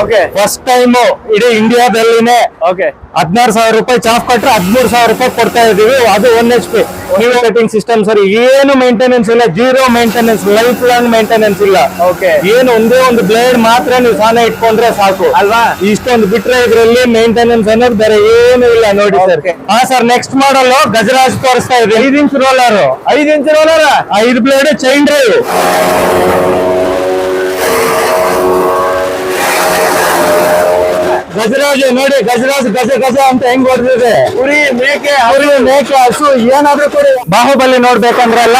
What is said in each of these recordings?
Okay first time ಇಡೀ ಇಂಡಿಯಾದಲ್ಲಿನೇ okay ಹದಿನಾರು ಸಾವಿರ ರೂಪಾಯಿ ಚಾಫ್ ಕೊಟ್ರೆ ಹದಿಮೂರು ಸಾವಿರ ರೂಪಾಯಿ ಕೊಡ್ತಾ ಇದೀವಿ ಅದು one H P new cutting system sir ಏನು ಮೇಂಟೆನೆನ್ಸ್ ಇಲ್ಲ zero maintenance life long maintenance ಇಲ್ಲ. ಓಕೆ ಏನು ಒಂದೇ ಒಂದು ಬ್ಲೇಡ್ ಮಾತ್ರ ನೀವು ಸಾನ ಇಟ್ಕೊಂಡ್ರೆ ಸಾಕು. ಅಲ್ವಾ? ಇಷ್ಟೊಂದು ಬಿಟ್ರೆ ಇದರಲ್ಲಿ ಮೇಂಟೆನೆನ್ಸ್ ಅನ್ನೋದು ಬೇರೆ ಏನು ಇಲ್ಲ ನೋಡಿ ಸರ್. ಹಾ ಸರ್ ನೆಕ್ಸ್ಟ್ ಮಾಡಲ್ ಗಜರಾಜ್ ತೋರಿಸ್ತಾ ಇದೆ ಐದು ಇಂಚ್ ರೋಲರ್ ಐದು ಇಂಚ್ ರೋಲರ್ ಐದು ಬ್ಲೇಡ್ ಚೈನ್ ಡ್ರೈವ್ ಗಜರಾಜ್ ನೋಡಿ ಗಜರಾಜ್ ಗಜ ಗಜ ಅಂತ ಹೆಂಗ್ ಹೊಡೆದಿದೆ? ಕುರಿ ಮೇಕೆ ಅವ್ರಿಗೆ ಮೇಕೆ ಹಸು ಏನಾದ್ರೂ ಕೊಡಿ. ಬಾಹುಬಲಿ ನೋಡ್ಬೇಕಂದ್ರೆ ಅಲ್ಲ?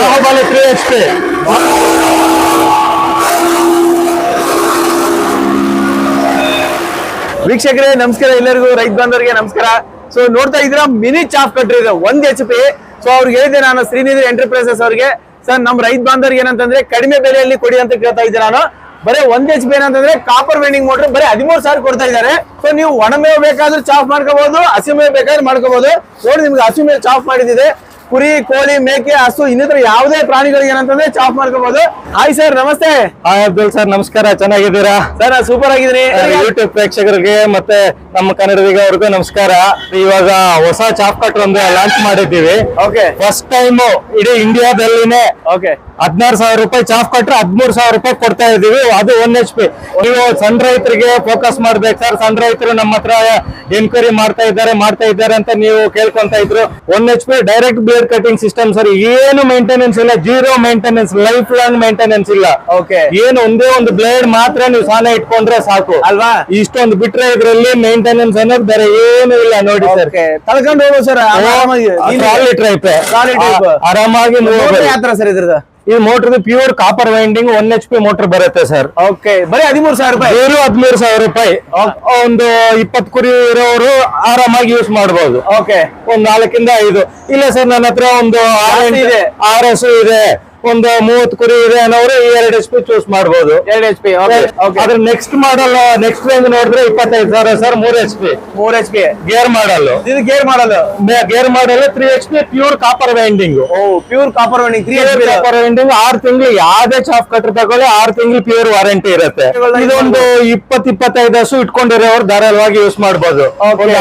ಬಾಹುಬಲಿ ತ್ರೀ ಎಚ್ ಪಿ ವೀಕ್ಷಕರೇ ನಮಸ್ಕಾರ. ಎಲ್ಲರಿಗೂ ರೈತ ಬಂದವರಿಗೆ ನಮಸ್ಕಾರ. ಸೊ ನೋಡ್ತಾ ಇದ್ರ ಮಿನಿ ಚಾಫ್ ಕಟ್ರಿ ಇದೆ. ಒಂದ್ ಎಚ್ ಪಿ ಸೊ ಅವ್ರಿಗೆ ಹೇಳಿದೆ ನಾನು ಶ್ರೀನಿಧಿ ಎಂಟರ್ಪ್ರೈಸಸ್ ಅವ್ರಿಗೆ. ಸರ್ ನಮ್ ರೈತ ಬಾಂಧವರಿಗೆ ಏನಂತಂದ್ರೆ ಕಡಿಮೆ ಬೆಲೆಯಲ್ಲಿ ಕೊಡಿ ಅಂತ ಕೇಳ್ತಾ ಇದ್ದೆ ನಾನು. ಬರೀ ಒಂದ್ ಎಚ್ ಪಿ ಏನಂತಂದ್ರೆ ಕಾಪರ್ ವೈಂಡಿಂಗ್ ಮೋಟರ್ ಬರೀ ಹದಿಮೂರು ಸಾವಿರ ಕೊಡ್ತಾ ಇದ್ದಾರೆ. ಸೊ ನೀವು ಒಣಮೇವ ಬೇಕಾದ್ರೂ ಚಾಫ್ ಮಾಡ್ಕೋಬಹುದು ಹಸಿಮೇವು ಬೇಕಾದ್ರೆ ಮಾಡ್ಕೋಬಹುದು. ನೋಡಿ ನಿಮ್ಗೆ ಹಸಿಮೇವು ಚಾಫ್ ಮಾಡಿದಿದೆ. ಕುರಿ ಕೋಳಿ ಮೇಕೆ ಹಸು ಇನ್ನಿತರ ಯಾವುದೇ ಪ್ರಾಣಿಗಳಿಗೆ ಏನಂತಂದ್ರೆ ಚಾಫ್ ಮಾಡ್ಕೋಬಹುದು. ಹಾಯ್ ಸರ್ ನಮಸ್ತೆ. ಹಾಯ್ ಅಬ್ದುಲ್ ಸರ್ ನಮಸ್ಕಾರ. ಚೆನ್ನಾಗಿದ್ದೀರಾ? ಸರ್ ಸೂಪರ್ ಆಗಿದ್ದೀನಿ. ಯೂಟ್ಯೂಬ್ ಪ್ರೇಕ್ಷಕರಿಗೆ ಮತ್ತೆ ನಮ್ಮ ಕನ್ನಡಿಗ ಅವ್ರಿಗೂ ನಮಸ್ಕಾರ. ಇವಾಗ ಹೊಸ ಚಾಪ್ ಕಟ್ ಒಂದು ಲಾಂಚ್ ಮಾಡಿದ್ದೀವಿ. ಓಕೆ ಫಸ್ಟ್ ಟೈಮ್ ಇಡೀ ಇಂಡಿಯಾದಲ್ಲಿನೇ ಓಕೆ ಹದಿನಾರು ಸಾವಿರ ರೂಪಾಯಿ ಚಾಫ್ ಕೊಟ್ರೆ ಹದಿಮೂರು ಸಾವಿರ ರೂಪಾಯಿ ಕೊಡ್ತಾ ಇದೀವಿ ಅದು ಒನ್ ಎಚ್ ಪಿ ನೀವು ಸಣ್ಣ ರೈತರಿಗೆ ಫೋಕಸ್ ಮಾಡ್ಬೇಕು ಸರ್ ಸಣ್ಣ ರೈತರು ನಮ್ಮ ಹತ್ರ ಎನ್ಕ್ವೈರಿ ಮಾಡ್ತಾ ಇದ್ದಾರೆ ಮಾಡ್ತಾ ಇದ್ದಾರೆ ಅಂತ ನೀವು ಕೇಳ್ಕೊಂತ ಇದ್ರು. One H P direct blade cutting system sir ಏನು ಮೇಂಟೆನೆನ್ಸ್ ಇಲ್ಲ zero maintenance life long maintenance ಇಲ್ಲ. ಓಕೆ ಏನು ಒಂದೇ ಒಂದು ಬ್ಲೇಡ್ ಮಾತ್ರ ನೀವು ಸಾಲ ಇಟ್ಕೊಂಡ್ರೆ ಸಾಕು. ಅಲ್ವಾ? ಇಷ್ಟೊಂದು ಬಿಟ್ರೆ ಇದ್ರಲ್ಲಿ ಮೇಂಟೆನೆನ್ಸ್ ಅನ್ನೋದು ಬೇರೆ ಏನು ಇಲ್ಲ ನೋಡಿ ಸರ್ ತಳ್ಕೊಂಡು ಹೋಗು ಸರ್ ಆರಾಮಾಗಿ ಆರಾಮಾಗಿ ಸರ್ ಇದ್ರದ್ದು? ಈ motor pure copper winding one H P motor ಬರುತ್ತೆ ಸರ್. ಓಕೆ ಬರೀ ಹದಿಮೂರು ಸಾವಿರ ರೂಪಾಯಿ? ಬೇರು ಹದಿಮೂರು ಸಾವಿರ ರೂಪಾಯಿ. ಒಂದು ಇಪ್ಪತ್ತು ಕುರಿ ಇರೋರು ಆರಾಮಾಗಿ ಯೂಸ್ ಮಾಡಬಹುದು ಓಕೆ ಒಂದ್ ನಾಲ್ಕಿಂದ ಐದು. ಇಲ್ಲ ಸರ್ ನನ್ನ ಹತ್ರ ಒಂದು ಆರ್ ಎಸ್ ಇದೆ. ಒಂದು ಮೂವತ್ತು ಕುರಿ ಇದೆ ಅನ್ನೋರು ಈ ಎರಡು ಎಚ್ ಪಿ ಚೂಸ್ ಮಾಡಬಹುದು ಎರಡು ಎಚ್ ಪಿ ಅದ್ರ ನೆಕ್ಸ್ಟ್ ಮಾಡಲ್ ನೆಕ್ಸ್ಟ್ ರೇಂಜ್ ನೋಡಿದ್ರೆ ಇಪ್ಪತ್ತೈದು ಸಾವಿರ ಸರ್ ಮೂರ್ ಎಚ್ ಪಿ ಮೂರ್ ಎಚ್ ಪಿ ಗೇರ್ ಮಾಡಲ್ ಇದು gear model gear model three H P pure copper winding ಓ pure copper winding three H copper winding ಆರು ತಿಂಗಳು ಯಾವ್ದೇ ಚಾಫ್ ಕಟ್ರ್ ತಗೊಳ್ಳಿ ಆರು ತಿಂಗಳು ಪ್ಯೂರ್ ವಾರಂಟಿ ಇರುತ್ತೆ. ಇದೊಂದು ಇಪ್ಪತ್ ಇಪ್ಪತ್ತೈದು ಹಸು ಇಟ್ಕೊಂಡಿರೋರು ಧಾರಾಳವಾಗಿ ಯೂಸ್ ಮಾಡಬಹುದು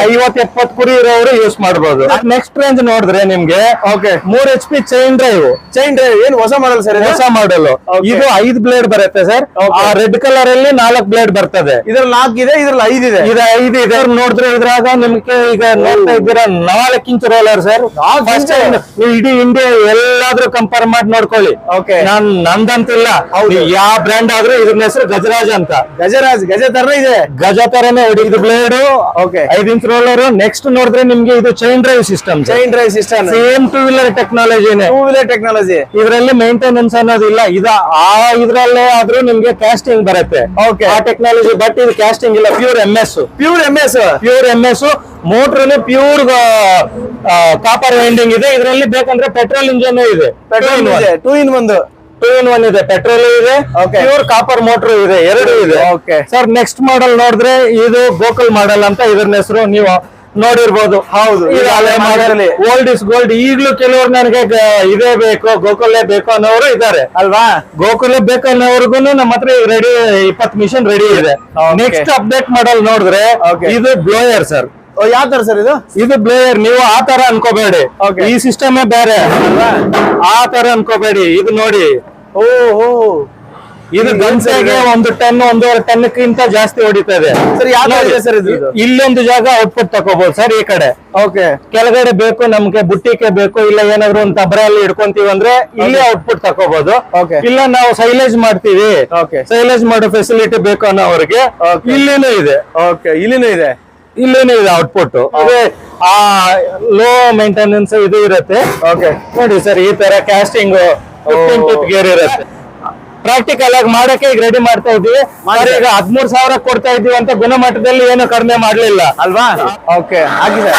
ಐವತ್ ಎಪ್ಪತ್ ಕುರಿ ಇರೋರು ಯೂಸ್ ಮಾಡಬಹುದು ನೆಕ್ಸ್ಟ್ ರೇಂಜ್ ನೋಡಿದ್ರೆ ನಿಮ್ಗೆ ಓಕೆ ಮೂರ್ H P chain drive chain drive ಏನು ಹೊಸ ಮಾಡಲ್ ಸರ್ ಹೊಸ ಮಾಡಲ್ ಇದು ಐದ್ ಬ್ಲೇಡ್ ಬರುತ್ತೆ ಸರ್. ಆ ರೆಡ್ ಕಲರ್ ಅಲ್ಲಿ ನಾಲ್ಕು ಬ್ಲೇಡ್ ಬರ್ತದೆ. ಇದ್ರಲ್ಲಿ ನಾಲ್ಕು ಇದೆ ಇದ್ರಲ್ಲಿ ಐದು ಇದೆ. ಇದು ಐದು ಇದೆ. ನೋಡಿದ್ರೆ ಇದ್ರಾಗ ನಿಮ್ಗೆ ಈಗ ನೋಡ್ತಾ ಇದ್ದೀರಾ ನಾಲ್ಕು ಇಂಚ್ ರೋಲರ್ ಸರ್. ಇಂಚು? ಇಡೀ ಇಂಡಿಯಾ ಎಲ್ಲಾದ್ರೂ ಕಂಪೇರ್ ಮಾಡಿ ನೋಡ್ಕೊಳ್ಳಿ. ಓಕೆ ನಾನ್ ನಂದಂತಿಲ್ಲ. ಯಾವ ಬ್ರ್ಯಾಂಡ್ ಆದ್ರೂ ಇದ್ರ ಹೆಸರು ಗಜರಾಜ್ ಅಂತ. ಗಜರಾಜ್ ಗಜ ತರ ಇದೆ. ಗಜ ತರನೇ ಇದು ಬ್ಲೇಡ್. ಐದ್ ಇಂಚ್ ರೋಲರ್ ನೆಕ್ಸ್ಟ್ ನೋಡಿದ್ರೆ ನಿಮ್ಗೆ ಇದು chain drive system chain drive system same two wheeler technology two wheeler technology ಇದರಲ್ಲಿ ಮೇಂಟೆನೆನ್ಸ್ ಅನ್ನೋದಿಲ್ಲ ಇದ ಆ ಇದ್ರಲ್ಲೇ ಆದ್ರೂ ನಿಮ್ಗೆ ಕ್ಯಾಸ್ಟಿಂಗ್ ಬರುತ್ತೆ. ಆ ಟೆಕ್ನಾಲಜಿ ಬಟ್ ಇದು ಕ್ಯಾಸ್ಟಿಂಗ್ ಇಲ್ಲ pure M S pure M S pure M S motor pure copper winding ಇದೆ. ಇದರಲ್ಲಿ ಬೇಕಂದ್ರೆ ಪೆಟ್ರೋಲ್ ಇಂಜಿನ್ ಇದೆ. ಪೆಟ್ರೋಲ್ ಇದೆ ಟೂ ಇನ್ ಒಂದು. ಟೂ ಇನ್ ಒನ್ ಇದೆ ಪೆಟ್ರೋಲ್ ಇದೆ. ಪ್ಯೂರ್ ಕಾಪರ್ ಮೋಟರ್ ಇದೆ ಎರಡು ಇದೆ. ಸರ್ ನೆಕ್ಸ್ಟ್ ಮಾಡೆಲ್ ನೋಡಿದ್ರೆ ಇದು ಗೋಕಲ್ ಮಾಡೆಲ್ ಅಂತ ಇದ್ರ ಹೆಸರು. ನೀವು ನೋಡಿರ್ಬೋದು. ಹೌದು, ಓಲ್ಡ್ ಇಸ್ ಗೋಲ್ಡ್ ಈಗಲೂ ಕೆಲವರು ನನಗೆ ಇದೇ ಬೇಕು ಗೋಕುಲೇ ಬೇಕು ಅನ್ನೋರು ಇದ್ದಾರೆ. ಅಲ್ವಾ? ಗೋಕುಲೇ ಬೇಕು ಅನ್ನೋರ್ಗು ನಮ್ಮ ಹತ್ರ ರೆಡಿ ಇಪ್ಪತ್ತು ಮಿಷನ್ ರೆಡಿ ಇದೆ. ನೆಕ್ಸ್ಟ್ ಅಪ್ಡೇಟ್ ಮಾಡಲ್ ನೋಡಿದ್ರೆ. ಇದು ಬ್ಲೋಯರ್ ಸರ್ ಯಾವ ತರ ಸರ್ ಇದು? ಇದು ಬ್ಲೇಯರ್ ನೀವು ಆ ತರ ಅನ್ಕೋಬೇಡಿ. ಈ ಸಿಸ್ಟಮ್ ಬೇರೆ. ಆ ತರ ಅನ್ಕೋಬೇಡಿ. ಇದು ನೋಡಿ. ಓ ಓ ಇದು ಗಂಟೆಗೆ ಒಂದು ಟನ್ ಒಂದೂವರೆ ಟನ್ಕ್ಕಿಂತ ಜಾಸ್ತಿ ಹೊಡಿತದೆ ಸರ್ ಯಾವ ಸರ್ ಇದು? ಇಲ್ಲೊಂದು ಜಾಗ ಔಟ್ಪುಟ್ ತಗೋಬಹುದು ಸರ್ ಈ ಕಡೆ. ಓಕೆ. ಕೆಳಗಡೆ ಬೇಕು ನಮ್ಗೆ ಬುಟ್ಟಿಕೆ ಬೇಕು ಇಲ್ಲ ಏನಾದ್ರು ಒಂದ್ ತಬರಲ್ಲಿ ಇಡ್ಕೊಂತೀವಿ ಅಂದ್ರೆ ಇಲ್ಲಿ ಔಟ್ಪುಟ್ Okay. ಇಲ್ಲ ನಾವು ಸೈಲೇಜ್ ಮಾಡ್ತೀವಿ. ಸೈಲೇಜ್ ಮಾಡೋ ಫೆಸಿಲಿಟಿ ಬೇಕು ಅನ್ನೋ ಅವ್ರಿಗೆ ಇಲ್ಲಿನೂ ಇದೆ. ಓಕೆ ಇಲ್ಲಿನೂ ಇದೆ? ಇಲ್ಲೇನೇ ಇದೆ ಔಟ್ಪುಟ್ ಅದೇ ಆ ಲೋ ಮೇಂಟೆನೆನ್ಸ್ ಇದು ಇರುತ್ತೆ. ಓಕೆ. ನೋಡಿ ಸರ್ ಈ ತರ ಕ್ಯಾಸ್ಟಿಂಗ್ ಗೇರ್ ಇರುತ್ತೆ. ಪ್ರಾಕ್ಟಿಕಲ್ ಆಗಿ ಮಾಡಕ್ಕೆ ಈಗ ರೆಡಿ ಮಾಡ್ತಾ ಇದೀವಿ ಈಗ ಹದ್ಮೂರ್ ಸಾವಿರ ಕೊಡ್ತಾ ಇದೀವಿ ಅಂತ ಗುಣಮಟ್ಟದಲ್ಲಿ ಏನು ಕಡಿಮೆ ಮಾಡ್ಲಿಲ್ಲ. ಅಲ್ವಾ? ಓಕೆ. ಆಗಿದೆ.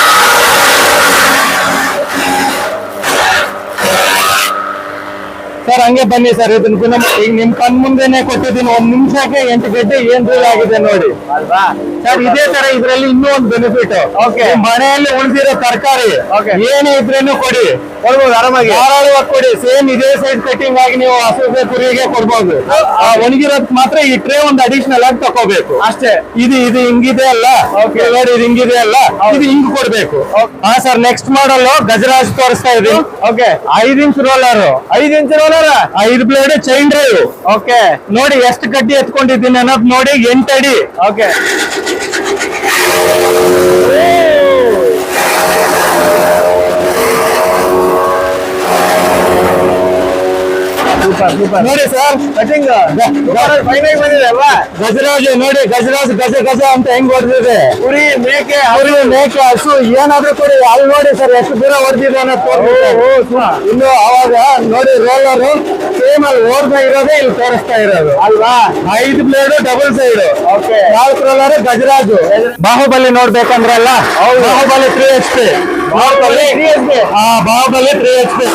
ಸರ್ ಹಂಗೆ ಬನ್ನಿ ಸರ್ ಇದನ್ನ ಗುಣಮಟ್ಟ ಈಗ ನಿಮ್ ಕಣ್ ಮುಂದೆನೆ ಕೊಟ್ಟಿದ್ದೀನಿ. ಒಂದ್ ನಿಮಿಷಕ್ಕೆ ಎಂಟು ಗಡ್ಡೆ ಏನ್ ರೂಲ್ ಆಗಿದೆ ನೋಡಿ. ಅಲ್ವಾ? ಸರ್ ಇದೇ ತರ ಇದ್ರಲ್ಲಿ ಇನ್ನೂ ಒಂದು ಬೆನಿಫಿಟ್ ಓಕೆ ಮನೆಯಲ್ಲಿ ಉಳಿದಿರೋ ತರಕಾರಿ. ಏನೇ ಇದ್ರೇನು ಕೊಡಿ. ಕೊಡ್ಬೋದು ಆರಾಮಾಗಿ. ಧಾರಾಳವಾಗಿ ಕೊಡಿ. ಸೇಮ್ ಇದೇ ಸೈಡ್ ಕಟಿಂಗ್ ಆಗಿ ನೀವು ಹಸುಗೆ ಕುರಿಗೆ ಕೊಡ್ಬೋದು. ಆ ಒಣಗಿರೋದ್ ಮಾತ್ರ ಈ ಟ್ರೇ ಒಂದು ಅಡಿಷನಲ್ ಆಗಿ ತಗೋಬೇಕು ಅಷ್ಟೇ. ಇದು ಇದು ಹಿಂಗಿದೆ ಅಲ್ಲ. ನೋಡಿ ಇದು ಹಿಂಗಿದೆ ಅಲ್ಲ? ಇದು ಹಿಂಗ್ ಕೊಡ್ಬೇಕು. ಹಾ ಸರ್ ನೆಕ್ಸ್ಟ್ ಮಾಡಲ್ ಗಜರಾಜ್ ತೋರಿಸ್ತಾ ಇದೀನಿ ಓಕೆ ಐದ್ ಇಂಚ್ ರೋಲರ್ ಐದ್ ಇಂಚ್ ರೋಲರ್ ಐದ್ ಬ್ಲೇಡ್ ಚೈನ್ ಡ್ರೈವ್ ಓಕೆ ನೋಡಿ ಎಷ್ಟು ಕಡ್ಡಿ ಎತ್ಕೊಂಡಿದ್ದೀನಿ ಅನ್ನೋದು ನೋಡಿ ಎಂಟಡಿ ಓಕೆ ನೋಡಿ ಸರ್. ಕಟಿಂಗ್ ಬಂದಿದೆ ಅಲ್ವಾ? ಗಜರಾಜ್ ನೋಡಿ ಗಜರಾಜ್ ಗಜ ಗಜ ಅಂತ ಹೆಂಗ್ ಹೊಡೆದಿದೆ? ಕುರಿ ಮೇಕೆ ಅವರು ಮೇಕೆ ಹಸು ಏನಾದ್ರೂ ಕೊಡಿ. ಅಲ್ಲಿ ನೋಡಿ ಸರ್ ಎಷ್ಟು ದೂರ ಹೊಡೆದಿದೆ ಅನ್ನೋದು ಇನ್ನು ಅವಾಗ ನೋಡಿ ರೋಲರ್ ಸೇಮ್ ಅಲ್ಲಿ ಓಡ್ತಾ ಇರೋದೇ ಇಲ್ಲಿ ತೋರಿಸ್ತಾ ಇರೋದು. ಅಲ್ವಾ? ಐದು ಬ್ಲೇಡ್ ಡಬಲ್ ಸೈಡ್ ಓಕೆ ನಾಲ್ಕು roller ಗಜರಾಜು. Bahubali ನೋಡ್ಬೇಕಂದ್ರಲ್ಲ? Baahubali three H P Baahubali ಆ Baahubali three H P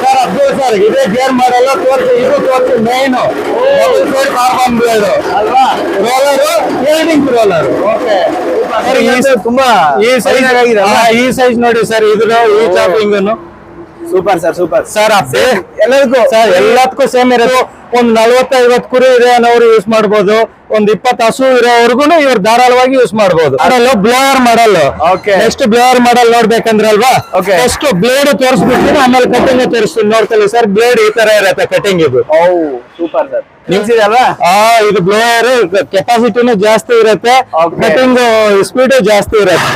sir Abdul sir ಇದೇ ಗೇರ್ ಮಾಡಲ್ಲ ತೋರಿಸಿ ಇದು ತೋರಿಸಿ ಮೇನ್ ಕಾರ್ಬನ್ ಬ್ಲೇಡ್ ಅಲ್ವಾ? ರೋಲರು ಎರಡು ರೋಲರ್ ಓಕೆ ತುಂಬಾ ಈ ಸೈಜ್ ಈ ಸೈಜ್ ನೋಡಿ ಸರ್ ಇದ್ರ ಈ chopping super sir super sir ಎಲ್ಲರಿಗೂ ಎಲ್ಲದಕ್ಕೂ ಸರ್ ಎಲ್ಲದಕ್ಕೂ ಸೇಮ್ ಇರೋದು ಒಂದ್ ನಲ್ವತ್ತೈವತ್ ಕುರಿ ಇದೆ ಅನ್ನೋರು ಯೂಸ್ ಮಾಡ್ಬೋದು. ಒಂದ್ ಇಪ್ಪತ್ತು ಹಸು ಇರೋವರೆಗೂ ಇವ್ರು ಧಾರಾಳವಾಗಿ ಯೂಸ್ ಮಾಡಬಹುದು ಅದರಲ್ಲೂ blower model okay next blower model ನೋಡ್ಬೇಕಂದ್ರೆ ಅಲ್ವಾ ಫಸ್ಟ್ ಬ್ಲೇಡ್ ತೋರಿಸ್ಬಿಟ್ಟು ಆಮೇಲೆ ಕಟಿಂಗ್ ತೋರಿಸ್ತೀನಿ. ನೋಡ್ತೀನಿ ಸರ್ ಬ್ಲೇಡ್ ಈ ತರ ಇರತ್ತೆ ಕಟಿಂಗ್ ಇದು ಸೂಪರ್ ಸರ್ ಇದು ಬ್ಲೋಯರ್ ಕೆಪಾಸಿಟಿನೂ ಜಾಸ್ತಿ ಇರುತ್ತೆ. ಕಟಿಂಗ್ ಸ್ಪೀಡ್ ಜಾಸ್ತಿ ಇರುತ್ತೆ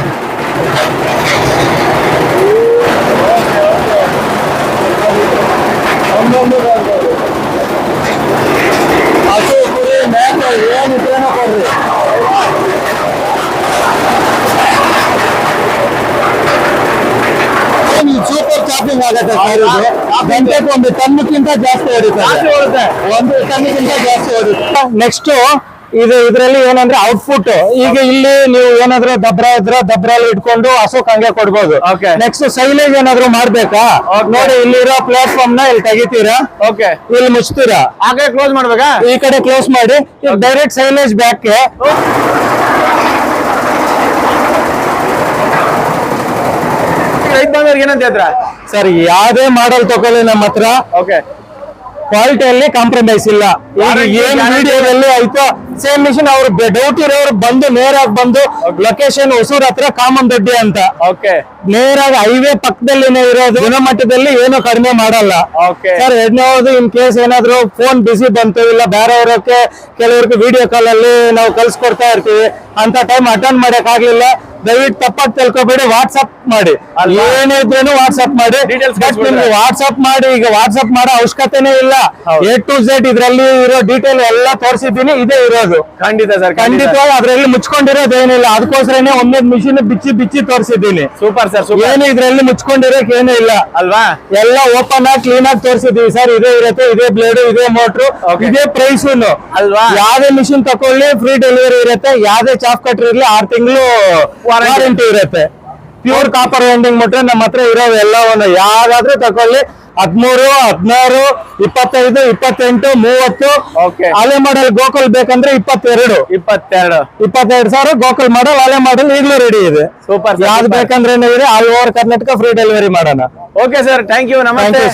ಹಸು ಕುರಿ ಮೇಕೆ ಏನಿದ್ರೇನೋ ಕೊಡ್ರಿ ಸೂಪರ್ ಚಾಪಿಂಗ್ ಆಗುತ್ತೆ ಸರ್ ಇದು. ಗಂಟೆಗೆ ಒಂದು ಟನ್ಕ್ಕಿಂತ ಜಾಸ್ತಿ ಓಡುತ್ತೆ ಒಂದು ಟನ್ಗಿಂತ ಜಾಸ್ತಿ ಓಡುತ್ತೆ. ನೆಕ್ಸ್ಟ್ ಇದು ಇದರಲ್ಲಿ ಏನಂದ್ರೆ ಔಟ್ಪುಟ್ ಈಗ ಇಲ್ಲಿ ನೀವು ಏನಾದ್ರೂ ದಬ್ರ ಇದ್ರೆ ದಬ್ರಲ್ಲಿ ಇಟ್ಕೊಂಡು ಅಶೋಕ್ ಹಂಗೆ ಕೊಡ್ಬೋದು. ನೆಕ್ಸ್ಟ್ ಸೈಲೇಜ್ ಏನಾದ್ರು ಮಾಡ್ಬೇಕಾ. ನೋಡಿ ಇಲ್ಲಿರೋ ಪ್ಲಾಟ್ಫಾರ್ಮ್ನ ಇಲ್ಲಿ ತೆಗಿತೀರಾ? ಓಕೆ ಇಲ್ಲಿ ಮುಚ್ತೀರಾ? ಹಾಗೆ ಕ್ಲೋಸ್ ಮಾಡ್ಬೇಕಾ? ಈ ಕಡೆ ಕ್ಲೋಸ್ ಮಾಡಿ ಡೈರೆಕ್ಟ್ ಸೈಲೇಜ್ ಬ್ಯಾಕ್ ಬಂದವ್ರಿಗೆ ಏನಂತ ಹೇಳ್ತೀರಾ? ಸರ್ ಯಾವ್ದೇ ಮಾಡಲ್ ತಗೊಳ್ಳಿ ನಮ್ಮ ಹತ್ರ. ಓಕೆ ಕ್ವಾಲಿಟಿಯಲ್ಲಿ ಕಾಂಪ್ರಮೈಸ್ ಇಲ್ಲ. ಈಗ ಏನ್. ವಿಡಿಯೋದಲ್ಲಿ ಆಯ್ತು ಸೇಮ್ ಮಿಷಿನ್ ಅವ್ರು ಡೌಟ್ ಇರೋರು ಬಂದು ನೇರಾಗಿ ಬಂದು ಲೊಕೇಶನ್ ಹೊಸೂರ್ ಹತ್ರ ಕಾಮನ್ ದೊಡ್ಡಿ ಅಂತ. ಓಕೆ ನೇರಾಗಿ ಹೈವೇ ಪಕ್ಕದಲ್ಲಿನೇ ಇರೋದು ಗುಣಮಟ್ಟದಲ್ಲಿ ಏನು ಕಡಿಮೆ ಮಾಡಲ್ಲ. ಓಕೆ ಸರ್ ಎಡ್ನೋದು ಇನ್ ಕೇಸ್ ಏನಾದ್ರು ಫೋನ್ ಬಿಸಿ ಬಂತು ಇಲ್ಲ ಬೇರೆಯವ್ರಕ್ಕೆ ಕೆಲವ್ರಿಗೆ ವಿಡಿಯೋ ಕಾಲ್ ಅಲ್ಲಿ ನಾವು ಕಳ್ಸಿಕೊಡ್ತಾ ಇರ್ತೀವಿ ಅಂತ ಟೈಮ್ ಅಟೆಂಡ್ ಮಾಡಕ್ ಆಗ್ಲಿಲ್ಲ ದಯವಿಟ್ಟು ತಪ್ಪಾಗಿ ತಿಳ್ಕೊಬೇಡಿ ವಾಟ್ಸ್ಆಪ್ ಮಾಡಿ. ಏನಿದ್ರೇನು ಏನಿದ್ರು ವಾಟ್ಸ್ಆಪ್ ಮಾಡಿ. ನಿಮ್ಗೆ ವಾಟ್ಸ್ಆಪ್ ಮಾಡಿ ಈಗ ವಾಟ್ಸ್ಆಪ್ ಮಾಡೋ ಅವಶ್ಯಕತೆನೇ ಇಲ್ಲ. ಎ ಟು ಝೆಡ್ ಇದ್ರಲ್ಲಿ ಇರೋ ಡೀಟೇಲ್ ಎಲ್ಲ ತೋರಿಸಿದ್ದೀನಿ ಇದೇ ಇರೋದು. ಖಂಡಿತ ಸರ್ ಖಂಡಿತ. ಖಂಡಿತವಾಗಿ ಅದ್ರಲ್ಲಿ ಮುಚ್ಕೊಂಡಿರೋದೇನಿಲ್ಲ ಅದಕ್ಕೋಸ್ಕರನೇ ಒಂದೊಂದು ಮಿಷಿನ್ ಬಿಚ್ಚಿ ಬಿಚ್ಚಿ ತೋರಿಸಿದ್ದೀನಿ. ಸೂಪರ್ ಸರ್ ಏನು ಇದ್ರಲ್ಲಿ ಮುಚ್ಕೊಂಡಿರೋಕ್ ಏನೂ ಇಲ್ಲ. ಅಲ್ವಾ? ಎಲ್ಲ ಓಪನ್ ಆಗಿ ಕ್ಲೀನ್ ಆಗಿ ತೋರಿಸಿದೀವಿ ಸರ್. ಇದೇ ಇರುತ್ತೆ ಇದೇ ಬ್ಲೇಡ್ ಇದೇ ಮೋಟ್ರು. ಇದೇ ಪ್ರೈಸ್ ಅಲ್ವಾ? ಯಾವ್ದೇ ಮಿಷಿನ್ ತಕೊಳ್ಳಿ ಫ್ರೀ ಡೆಲಿವರಿ ಇರುತ್ತೆ. ಯಾವ್ದೇ ಚಾಫ್ ಕಟ್ರಿ ಇರ್ಲಿ ಆರ್ ತಿಂಗಳು. ವಾರಂಟಿ ಇರುತ್ತೆ. ಪ್ಯೂರ್ ಕಾಪರ್ ವೆಂಡಿಂಗ್ ಮಟ್ಟ ನಮ್ಮ ಹತ್ರ ಇರೋ ಎಲ್ಲವನ್ನು ಯಾವ್ದಾದ್ರೂ ತಕೊಳ್ಳಿ. ಹದ್ಮೂರು ಹದಿನಾರು ಇಪ್ಪತ್ತೈದು ಇಪ್ಪತ್ತೆಂಟು ಮೂವತ್ತು. ಓಕೆ ಅಲೆ ಮಾಡಲ್ ಗೋಕುಲ್ ಬೇಕಂದ್ರೆ ಇಪ್ಪತ್ತೆರಡು. ಇಪ್ಪತ್ತೆರಡು. ಇಪ್ಪತ್ತೆರಡು ಸಾವಿರ ಗೋಕುಲ್ ಮಾಡಲ್ ಅಲೆ ಮಾಡಲ್ ಈಗಲೂ ರೆಡಿ ಇದೆ. ಸೂಪರ್ ಯಾವ್ದು ಬೇಕಂದ್ರೆ all over Karnataka free delivery ಮಾಡೋಣ. ಓಕೆ ಸರ್ ಥ್ಯಾಂಕ್ ಯು ನಮಸ್ತೆ